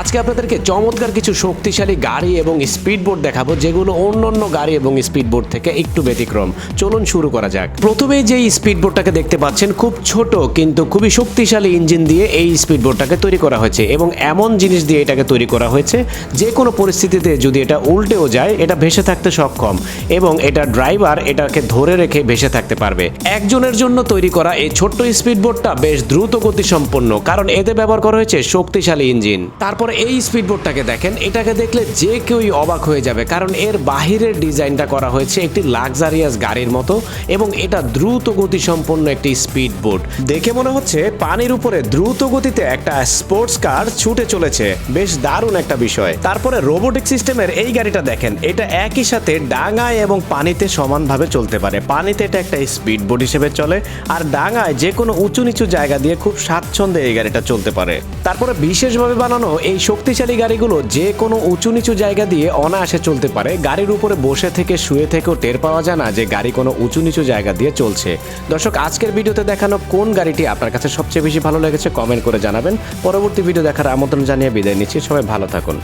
আজকে আপনাদেরকে চমৎকার কিছু শক্তিশালী গাড়ি এবং স্পিডবোট দেখাবো, যেগুলো অন্যান্য গাড়ি এবং স্পিডবোট থেকে একটু ব্যতিক্রম। চলুন শুরু করা যাক। প্রথমেই যে স্পিডবোটটাকে দেখতে পাচ্ছেন, খুব ছোট কিন্তু খুবই শক্তিশালী ইঞ্জিন দিয়ে এই স্পিডবোটটাকে তৈরি করা হয়েছে এবং এমন জিনিস দিয়ে এটাকে তৈরি করা হয়েছে যে কোনো পরিস্থিতিতে যদি এটা উল্টেও যায়, এটা ভেসে থাকতে সক্ষম এবং এটা ড্রাইভার এটাকে ধরে রেখে ভেসে থাকতে পারবে। একজনের জন্য তৈরি করা এই ছোট্ট স্পিডবোটটা বেশ দ্রুত গতি সম্পন্ন কারণ এতে ব্যবহার করা হয়েছে শক্তিশালী ইঞ্জিন। তারপরে এই স্পিডবোটটাকে দেখেন, এটাকে দেখলে যে কেউই অবাক হয়ে যাবে, কারণ এর বাহিরের ডিজাইনটা করা হয়েছে একটি লাক্সারিয়াস গাড়ির মতো এবং এটা দ্রুত গতি সম্পন্ন একটি স্পিডবোট। দেখে মনে হচ্ছে পানির উপরে দ্রুত গতিতে একটা স্পোর্টস কার ছুটে চলেছে। বেশ দারুণ একটা বিষয়। তারপরে রোবোটিক সিস্টেমের এই গাড়িটা দেখেন, এটা একই সাথে ডাঙায় এবং পানিতে সমানভাবে চলতে পারে। পানিতে এটা একটা স্পিডবোট হিসেবে চলে, আর ডাঙায় যে কোনো উঁচু নিচু জায়গা দিয়ে খুব স্বাচ্ছন্দ্যে এই গাড়িটা চলতে পারে। তারপরে বিশেষভাবে বানানো এই শক্তিশালী গাড়িগুলো যে কোনো উঁচু নিচু জায়গা দিয়ে অনায়াসে চলতে পারে। গাড়ির উপরে বসে থেকে, শুয়ে থেকেও টের পাওয়া যায় না যে গাড়ি কোনো উঁচু নিচু জায়গা দিয়ে চলছে। দর্শক, আজকের ভিডিওতে দেখানো কোন গাড়িটি আপনার কাছে সবচেয়ে বেশি ভালো লেগেছে, কমেন্ট করে জানাবেন। পরবর্তী ভিডিও দেখার আমন্ত্রণ জানিয়ে বিদায় নিচ্ছি। সবাই ভালো থাকুন।